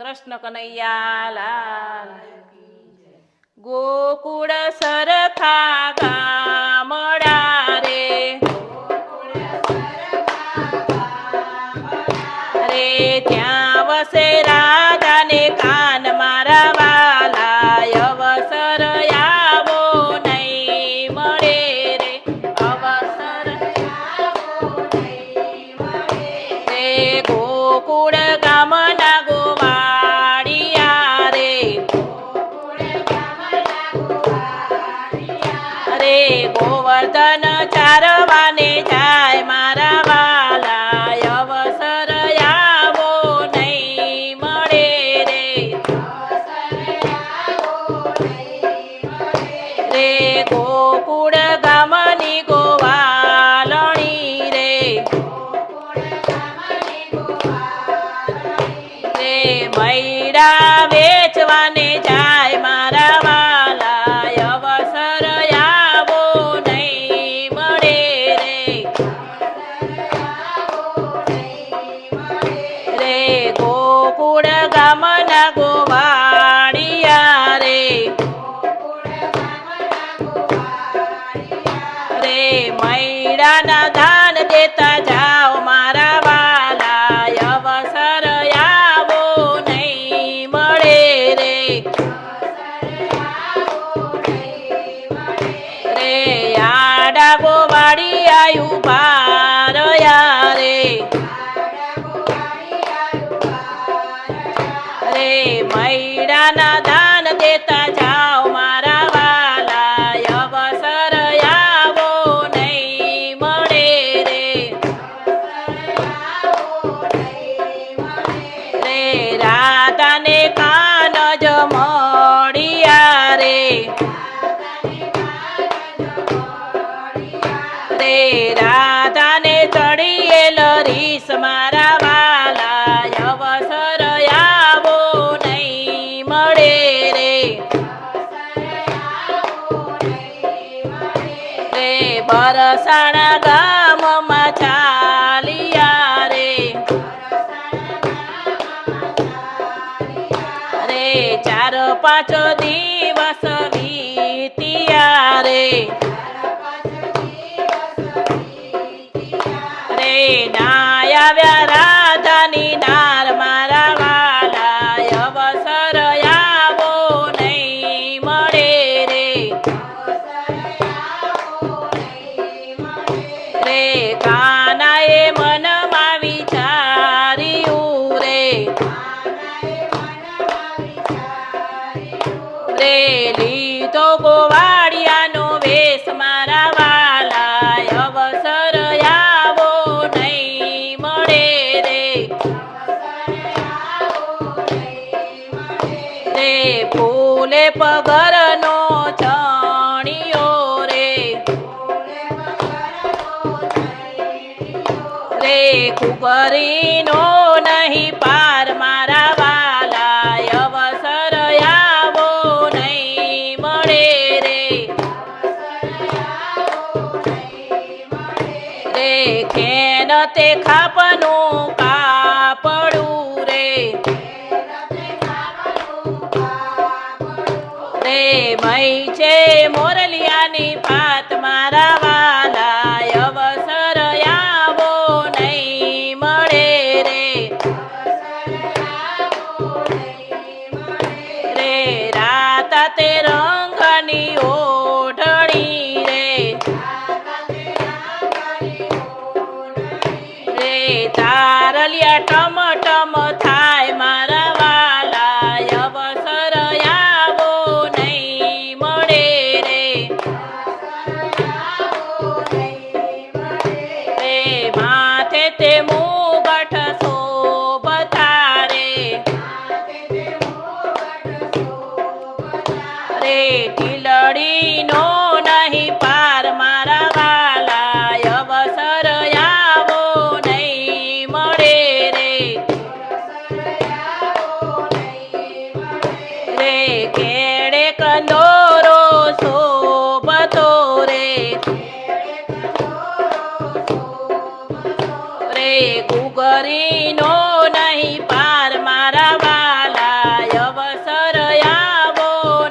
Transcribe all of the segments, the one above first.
કૃષ્ણ કનૈયા લાલ ગોકુળ સરખા ગામડા રે રે ત્યાં વસે રાધાને કાન મારા વાલા અવસર આવો નહીં મળે રે અવસર રે ગોકુળ ગામના મૈડા વેચવાને જાય મારા વાલા અવસર આવો નહીં મળે રે રે ગોકુળ ગામના ગોવાળિયા રે રે મૈડાના દાન દેતા જાઓ રાધાને ચડીએલ રીસ મારા વાલા અવસર આવો નહીં મળે રે. રે બરસાણા ગામમાં ચાલિયા રે. રે ચાર પાંચ દિવસ રે લીધો ગોવાળિયાનો અવસર આવો નહીં મળે રે. રે ફૂલે પગરનો ચણિયો રે. રે નહીં પાર ખેન તે ખાપનું કાપડું રે. રે મય છે મોરલિયાની પાત મારા 这么贪 રે નહીં, પાર મારા વાલા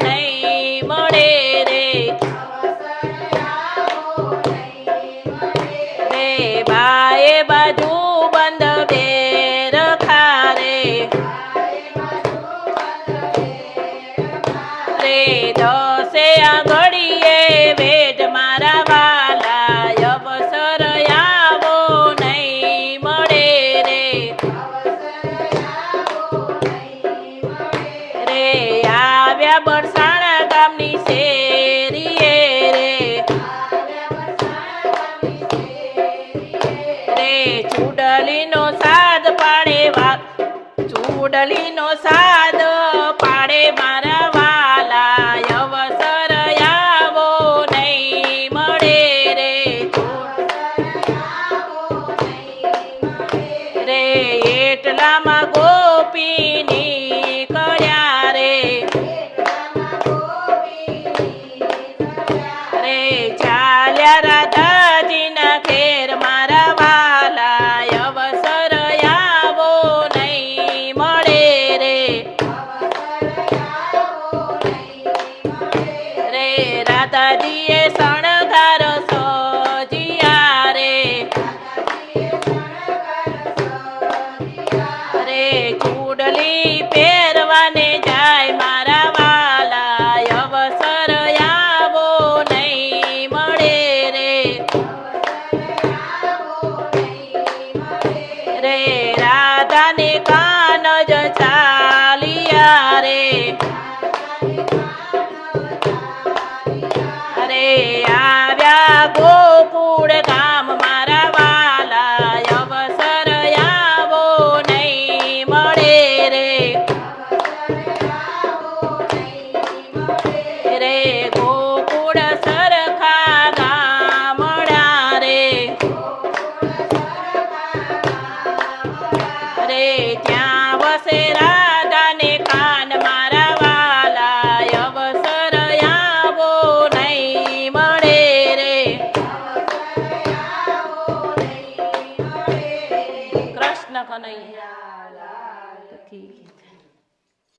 નહીં, મળે રે. રે બાએ બાજુ બંધ બેર ખારે. રે દસે આ ચૂડલીનો સાદ પાડે વા ચૂડલીનો સાદ પાડે મારા વાલા અવસર આવો નહીં મળે રે. રે એટલામાં ગોપીની કર્યા રે. રે ચાલ્યા நதியே சண